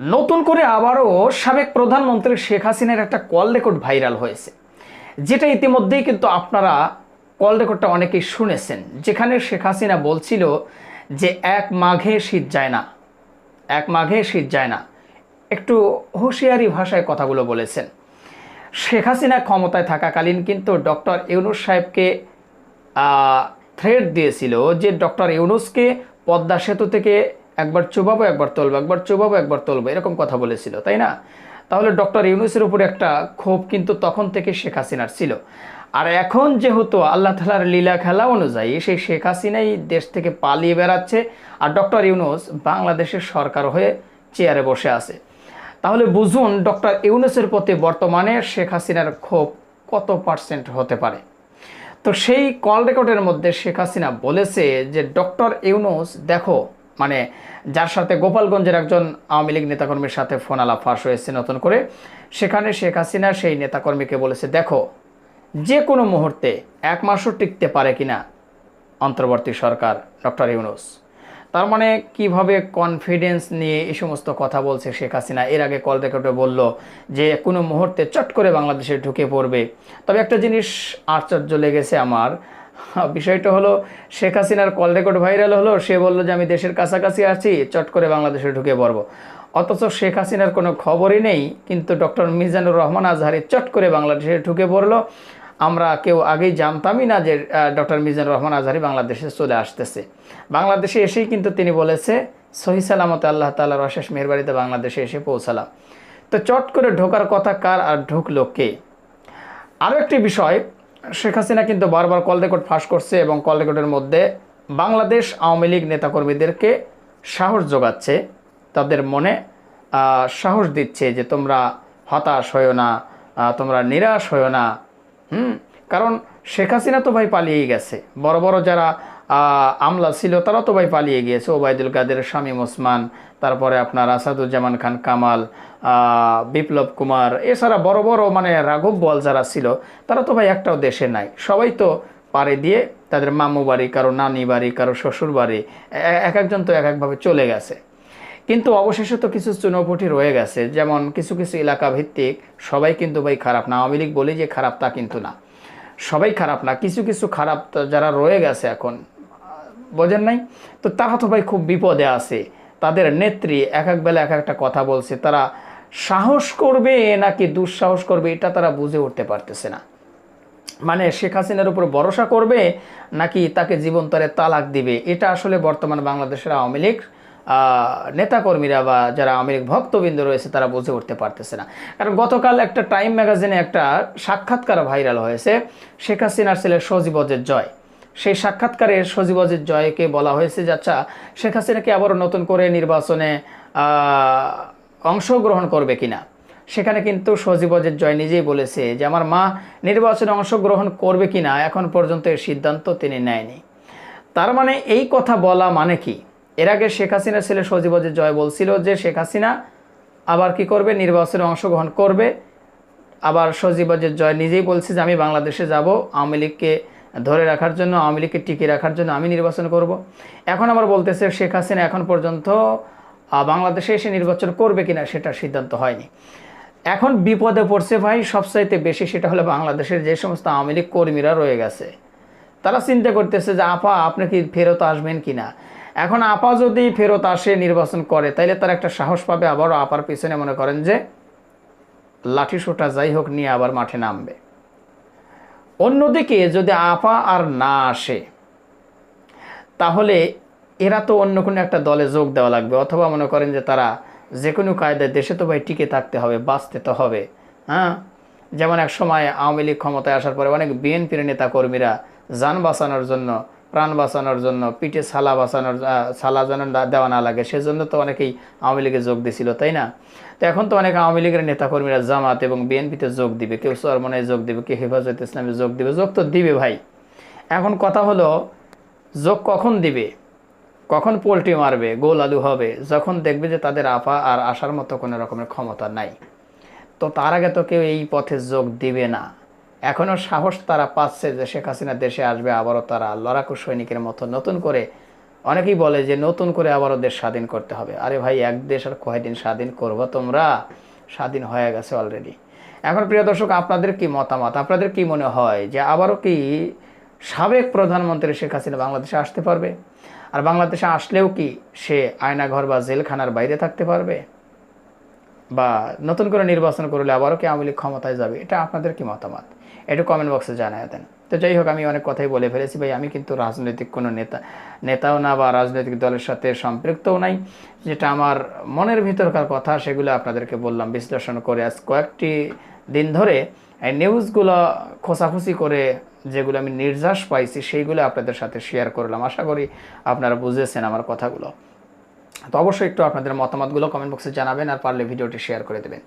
নতুন করে আবারও সাবেক প্রধানমন্ত্রী শেখ হাসিনার একটা কল রেকর্ড ভাইরাল হয়েছে, যেটা ইতিমধ্যেই কিন্তু আপনারা কল রেকর্ডটা অনেকেই শুনেছেন, যেখানে শেখ হাসিনা বলছিল যে এক মাঘে শীত যায় না, এক মাঘে শীত যায় না। একটু হুঁশিয়ারি ভাষায় কথাগুলো বলেছেন। শেখ হাসিনা ক্ষমতায় থাকাকালীন কিন্তু ডক্টর ইউনুস সাহেবকে থ্রেট দিয়েছিল যে ডক্টর ইউনুসকে পদ্মা সেতু থেকে একবার চোবাবো, একবার তুলবো, একবার চোবাবো, একবার তুলবো, এরকম কথা বলেছিল, তাই না? তাহলে ডক্টর ইউনুসের উপরে একটা ক্ষোভ কিন্তু তখন থেকে শেখ হাসিনার ছিল। আর এখন যেহেতু আল্লাহ তালার লীলা খেলা অনুযায়ী সেই শেখ হাসিনাই দেশ থেকে পালিয়ে বেড়াচ্ছে, আর ডক্টর ইউনুস বাংলাদেশের সরকার হয়ে চেয়ারে বসে আছে। তাহলে বুঝুন, ডক্টর ইউনুসের প্রতি বর্তমানে শেখ হাসিনার ক্ষোভ কত পার্সেন্ট হতে পারে? তো সেই কল রেকর্ডের মধ্যে শেখ হাসিনা বলেছে যে, ডক্টর ইউনুস, দেখো মানে যার সাথে গোপালগঞ্জের একজন আওয়ামী লীগ নেতাকর্মীর সাথে ফোন আলাপ ফাঁস হয়েছে নতুন করে, সেখানে শেখ হাসিনা সেই নেতাকর্মীকে বলেছে, দেখো, যে কোনো মুহূর্তে এক মাসও টিকতে পারে কিনা অন্তর্বর্তী সরকার ডক্টর ইউনুস। তার মানে কীভাবে কনফিডেন্স নিয়ে এই সমস্ত কথা বলছে শেখ হাসিনা? এর আগে কল রেকর্ডে বলল যে কোনো মুহূর্তে চট করে বাংলাদেশে ঢুকে পড়বে। তবে একটা জিনিস আশ্চর্য লেগেছে আমার বিষয়টা হলো, শেখ হাসিনার কল রেকর্ড ভাইরাল হলো, সে বলল যে আমি দেশের কাছাকাছি আছি, চট করে বাংলাদেশে ঢুকে পড়ব। অথচ শেখ হাসিনার কোনো খবরই নেই, কিন্তু ডক্টর মিজানুর রহমান আজহারি চট করে বাংলাদেশে ঢুকে পড়ল। আমরা কেউ আগেই জানতামই না যে ডক্টর মিজানুর রহমান আজহারি বাংলাদেশে চলে আসতেছে। বাংলাদেশে এসেই কিন্তু তিনি বলেছে, সহি সালামতে আল্লাহ তাল্লাহর অশেষ মেহরবাড়িতে বাংলাদেশে এসে পৌঁছালাম। তো চট করে ঢোকার কথা কার আর ঢুকলো কে? আরও একটি বিষয় শেখ হাসিনা কিন্তু বারবার কল রেকর্ড ফাঁস করছে এবং কল রেকর্ডের মধ্যে বাংলাদেশ আওয়ামী লীগ নেতাকর্মীদেরকে সাহস যোগাচ্ছে, তাদের মনে সাহস দিচ্ছে যে তোমরা হতাশ হয়েও না তোমরা নিরাশ হয়েও না। হুম, কারণ শেখ হাসিনা তো ভাই পালিয়েই গেছে। বড় বড় যারা আমলা ছিল, তারা তো ভাই পালিয়ে গিয়েছে। ওবায়দুল কাদের, শামীম ওসমান, তারপরে আপনার আসাদুজ্জামান খান, কামাল বিপ্লব কুমার, এছাড়া বড় বড় মানে রাঘব বল যারা ছিল, তারা তো ভাই একটাও দেশে নাই। সবাই তো পাড়ে দিয়ে তাদের মামু বাড়ি, কারও নানি বাড়ি, কারও শ্বশুর বাড়ি এক একজন তো এক একভাবে চলে গেছে। কিন্তু অবশেষে তো কিছু চুনোপুটি রয়ে গেছে, যেমন কিছু কিছু এলাকা ভিত্তিক সবাই কিন্তু ভাই খারাপ না। আওয়ামী লীগ বলি যে খারাপ তা কিন্তু না। সবাই খারাপ না, কিছু কিছু খারাপ যারা রয়ে গেছে এখন বোঝেন নাই? তো তারা তো ভাই খুব বিপদে আছে। তাদের নেত্রী এক এক বেলা এক একটা কথা বলছে। তারা সাহস করবে নাকি দুঃসাহস করবে, এটা তারা বুঝে উঠতে পারতেছে না। মানে শেখ হাসিনার উপর ভরসা করবে নাকি তাকে জীবন্তরে তালাক দিবে? এটা আসলে বর্তমান বাংলাদেশের আওয়ামী লীগ নেতাকর্মীরা বা যারা আওয়ামী লীগ ভক্তবৃন্দ রয়েছে, তারা বুঝে উঠতে পারতেছে না। কারণ গতকাল একটা টাইম ম্যাগাজিনে একটা সাক্ষাৎকার ভাইরাল হয়েছে। শেখ হাসিনার ছেলে সজীবজের জয়। সেই সাক্ষাৎকারে সজীবজের জয়কে বলা হয়েছে যে আচ্ছা শেখ হাসিনাকে আবারও নতুন করে নির্বাচনে অংশগ্রহণ করবে কিনা? সেখানে কিন্তু সজীবজের জয় নিজেই বলেছে যে, আমার মা নির্বাচনে অংশগ্রহণ করবে কিনা, এখন পর্যন্ত এর সিদ্ধান্ত তিনি নেয়নি। তার মানে এই কথা বলা মানে কি? এর আগে শেখ হাসিনা ছেলে সজীবজের জয় বলছিল যে, শেখ হাসিনা আবার কি করবে? নির্বাচনে অংশগ্রহণ করবে? আবার সজীবজের জয় নিজেই বলছে যে, আমি বাংলাদেশে যাব, আওয়ামী লীগকে ধরে রাখার জন্য, আওয়ামী লীগকে টিকিয়ে রাখার জন্য আমি নির্বাচন করব। এখন আবার বলতেছে শেখ হাসিনা এখন পর্যন্ত বাংলাদেশে এসে নির্বাচন করবে কিনা সেটা সিদ্ধান্ত হয়নি। এখন বিপদে পড়ছে ভাই সবচাইতে বেশি সেটা হলো বাংলাদেশের যে সমস্ত আওয়ামী লীগ কর্মীরা রয়ে গেছে। তারা চিন্তা করতেছে যে, আপা, আপনি কি ফেরত আসবেন কি না এখন আপা যদি ফেরত আসে নির্বাচন করে, তাইলে তার একটা সাহস পাবে। আবারও আপার পিছনে মনে করেন যে লাঠি সোটা যাই হোক নিয়ে আবার মাঠে নামবে। অন্যদিকে যদি আপা আর না আসে, তাহলে এরা তো অন্য কোনো একটা দলে যোগ দেওয়া লাগবে। অথবা মনে করেন যে তারা যে কোনো কায়দায় দেশে তো ভাই টিকে থাকতে হবে, বাঁচতে তো হবে হ্যাঁ? যেমন এক সময় আওয়ামী লীগ ক্ষমতায় আসার পরে অনেক বিএনপির নেতা কর্মীরা যান বাঁচানোর জন্য প্রাণ বাঁচানোর জন্য, পিঠে ছালা বাঁচানোর ছালা যেন দেওয়া না লাগে, সেজন্য তো অনেকেই আওয়ামী লীগে যোগ দিছিল, তাই না? তো এখন তো অনেক আওয়ামী লীগের নেতাকর্মীরা জামাত এবং বিএনপিতে যোগ দিবে, কেউ সরমনায় যোগ দিবে, কেউ হেফাজত ইসলামে যোগ দিবে, যোগ তো দিবে ভাই। এখন কথা হলো, যোগ কখন দিবে? কখন পোলট্রি মারবে, গোল আলু হবে? যখন দেখবে যে তাদের আপা আর আসার মতো কোনো রকমের ক্ষমতা নাই। তো তার আগে তো কেউ এই পথে যোগ দিবে না। এখনও সাহস তারা পাচ্ছে যে শেখ হাসিনা দেশে আসবে, আবারও তারা লড়াকু সৈনিকের মতো নতুন করে। অনেকেই বলে যে নতুন করে আবারও দেশ স্বাধীন করতে হবে। আরে ভাই, এক দেশ আর কয়দিন স্বাধীন করব তোমরা? স্বাধীন হয়ে গেছে অলরেডি এখন প্রিয় দর্শক, আপনাদের কি মতামত? আপনাদের কি মনে হয় যে আবারও কি সাবেক প্রধানমন্ত্রী শেখ হাসিনা বাংলাদেশে আসতে পারবে? আর বাংলাদেশে আসলেও কি সে আয়নাঘর বা জেলখানার বাইরে থাকতে পারবে? বা নতুন করে নির্বাচন করলে আবারও কি আওয়ামী লীগ ক্ষমতায় যাবে? এটা আপনাদের কি মতামত? একটু কমেন্ট বক্সে জানায় দেন। তো যাই হোক, আমি অনেক কথাই বলে ফেলেছি ভাই। আমি কিন্তু রাজনৈতিক কোনো নেতা, নেতাও না বা রাজনৈতিক দলের সাথে সম্পৃক্তও নাই। যেটা আমার মনের ভিতরকার কথা, সেগুলো আপনাদেরকে বললাম বিশ্লেষণ করে আজ কয়েকটি দিন ধরে। এই নিউজগুলো খোসাখুসি করে যেগুলো আমি নির্যাস পাইছি, সেইগুলো আপনাদের সাথে শেয়ার করলাম। আশা করি আপনারা বুঝেছেন আমার কথাগুলো। তো অবশ্যই একটু আপনাদের মতামতগুলো কমেন্ট বক্সে জানাবেন আর পারলে ভিডিওটি শেয়ার করে দেবেন।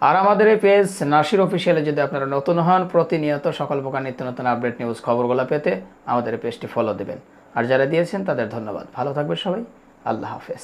আর আমাদের এই পেজ নাসির অফিসিয়ালে যদি আপনারা নতুন হন, প্রতিনিয়ত সকল প্রকার নিত্য নতুন আপডেট নিউজ খবরগুলো পেতে আমাদের পেজটি ফলো দেবেন। আর যারা দিয়েছেন তাদের ধন্যবাদ। ভালো থাকবে সবাই। আল্লাহ হাফেজ।